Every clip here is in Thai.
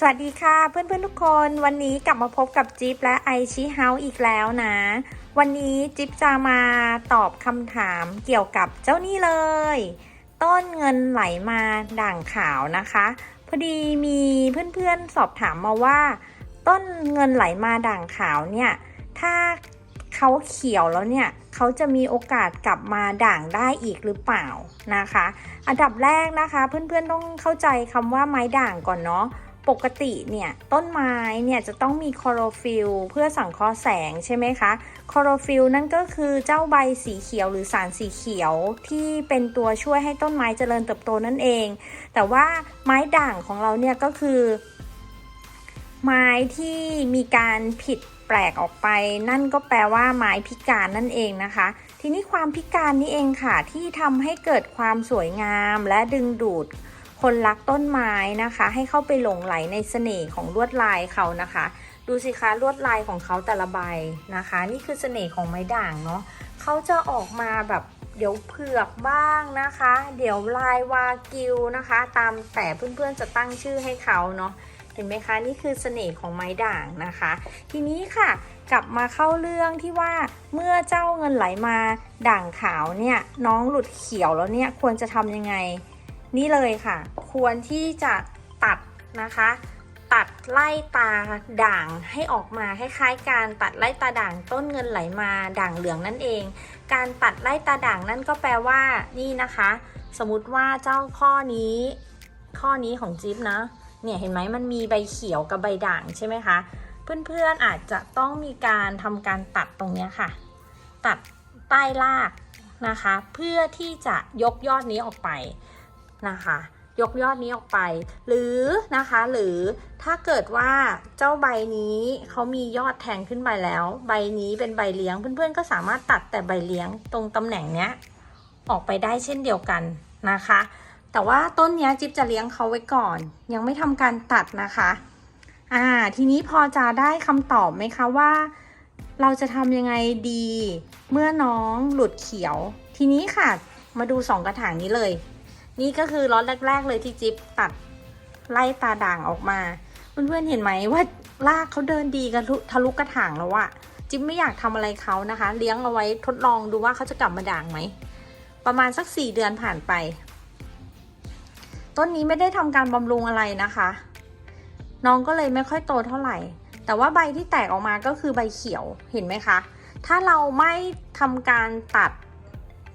สวัสดีค่ะเพื่อนๆทุกคนวันนี้กลับมาพบกับจิ๊บและไอชีเฮาอีกแล้วนะ วันนี้จิ๊บจะมาตอบคำถามเกี่ยวกับเจ้านี่เลย ต้นเงินไหลมาด่างขาวนะคะ พอดีมีเพื่อนๆสอบถามมาว่า ต้นเงินไหลมาด่างขาวเนี่ย ถ้าเขาเขียวแล้วเนี่ยเขาจะมีโอกาสกลับมาด่างได้อีกหรือเปล่านะคะ อันดับแรกนะคะ เพื่อนๆต้องเข้าใจคำว่าไม้ด่างก่อนเนาะ ปกติเนี่ยต้นไม้เนี่ยจะต้องมีคลอโรฟิลเพื่อสังเคราะห์แสงใช่ไหมคะคลอโรฟิลนั่นก็คือเจ้าใบสีเขียวหรือสารสีเขียวที่เป็นตัวช่วยให้ต้นไม้เจริญเติบโตนั่นเอง แต่ว่าไม้ด่างของเราเนี่ยก็คือ ไม้ที่มีการผิดแปลกออกไป นั่นก็แปลว่าไม้พิการนั่นเองนะคะ ทีนี้ความพิการนี้เองค่ะที่ทำให้เกิดความสวยงามและดึงดูด คนรักต้นไม้นะคะ ให้เข้าไปหลงไหลในเสน่ห์ของลวดลายเขานะคะ ดูสิคะลวดลายของเขาแต่ละใบนะคะ นี่คือเสน่ห์ของไม้ด่างเนาะเขาจะออกมาแบบเดี๋ยวเผือกบ้างนะคะ เดี๋ยวลายวากิวนะคะ ตามแต่เพื่อนๆจะตั้งชื่อให้เขาเนาะเห็นไหมคะนี่คือเสน่ห์ของไม้ด่างนะคะ ทีนี้ค่ะกลับมาเข้าเรื่องที่ว่าเมื่อเจ้าเงินไหลมาด่างขาวเนี่ยน้องหลุดเขียวแล้วเนี่ยควรจะทำยังไง นี่เลยค่ะ ควรที่จะตัดนะคะ ตัดไล่ตาด่างให้ออกมาคล้ายๆการตัดไล่ตาด่างต้นเงินไหลมาด่างเหลืองนั่นเอง การตัดไล่ตาด่างนั่นก็แปลว่านี่นะคะ สมมติว่าเจ้าข้อนี้ ข้อนี้ของจิ๊บนะเนี่ยเห็นไหมมันมีใบเขียวกับใบด่างใช่ไหมคะเพื่อนๆอาจจะต้องมีการทำการตัดตรงนี้ค่ะ ตัดใต้รากนะคะ เพื่อที่จะยกยอดนี้ออกไป นะคะยกยอดนี้ออกไป หรือนะคะหรือถ้าเกิดว่าเจ้าใบนี้เขามียอดแทงขึ้นไปแล้ว ใบนี้เป็นใบเลี้ยงเพื่อนๆก็สามารถตัดแต่ใบเลี้ยงตรงตำแหน่งเนี้ยออกไปได้เช่นเดียวกันนะคะ แต่ว่าต้นนี้จิ๊บจะเลี้ยงเขาไว้ก่อน ยังไม่ทำการตัดนะคะอ่าทีนี้พอจะได้คำตอบไหมคะว่า เราจะทำยังไงดี เมื่อน้องหลุดเขียว ทีนี้ค่ะมาดูสองกระถางนี้เลย นี่ก็คือล็อตแรก ๆ เลยที่จิ๊บตัดไล่ตาด่างออกมา เพื่อนๆเห็นไหมว่ารากเขาเดินดีกันทะลุกระถางแล้วอะจิ๊บไม่อยากทำอะไรเขานะคะ เลี้ยงเอาไว้ทดลองดูว่าเขาจะกลับมาด่างไหม ประมาณสักสี่เดือนผ่านไป ต้นนี้ไม่ได้ทำการบำรุงอะไรนะคะ น้องก็เลยไม่ค่อยโตเท่าไหร่ แต่ว่าใบที่แตกออกมาก็คือใบเขียวเห็นไหมคะ ถ้าเราไม่ทำการตัด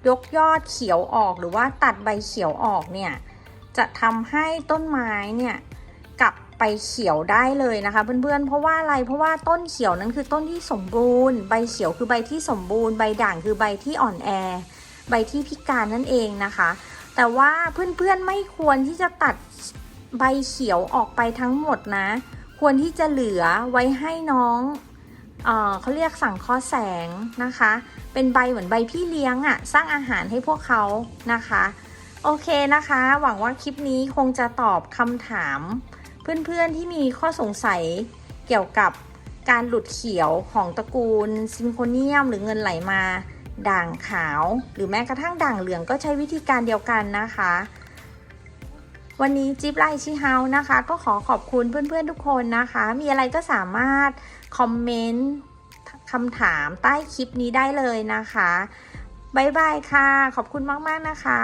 ยกยอดเขียวออกหรือว่าตัดใบเขียวออกเนี่ยจะทำให้ต้นไม้เนี่ยกลับไปเขียวได้เลยนะคะเพื่อนๆ เพราะว่าอะไรเพราะว่าต้นเขียวนั้นคือต้นที่สมบูรณ์ ใบเขียวคือใบที่สมบูรณ์ใบด่างคือใบที่อ่อนแอ ใบที่พิการนั่นเองนะคะ แต่ว่าเพื่อนๆไม่ควรที่จะตัดใบเขียวออกไปทั้งหมดนะ ควรที่จะเหลือไว้ให้น้องเออเขาเรียกสั่งข้อแสงนะคะ เป็นใบเหมือนใบพี่เลี้ยงอะ่ะ สร้างอาหารให้พวกเขานะคะ โอเคนะคะ หวังว่าคลิปนี้คงจะตอบคำถาม เพื่อนๆที่มีข้อสงสัยเกี่ยวกับการหลุดเขียวของตระกูลซิงโคเนียม หรือเงินไหลมา ด่างขาว หรือแม้กระทั่งด่างเหลืองก็ใช้วิธีการเดียวกันนะคะ วันนี้จิ๊บไลชิเฮานะคะ ก็ขอขอบคุณเพื่อนๆทุกคนนะคะ มีอะไรก็สามารถคอมเมนต์ คำถามใต้คลิปนี้ได้เลยนะคะบ๊ายบายค่ะ ขอบคุณมาก ๆ นะคะ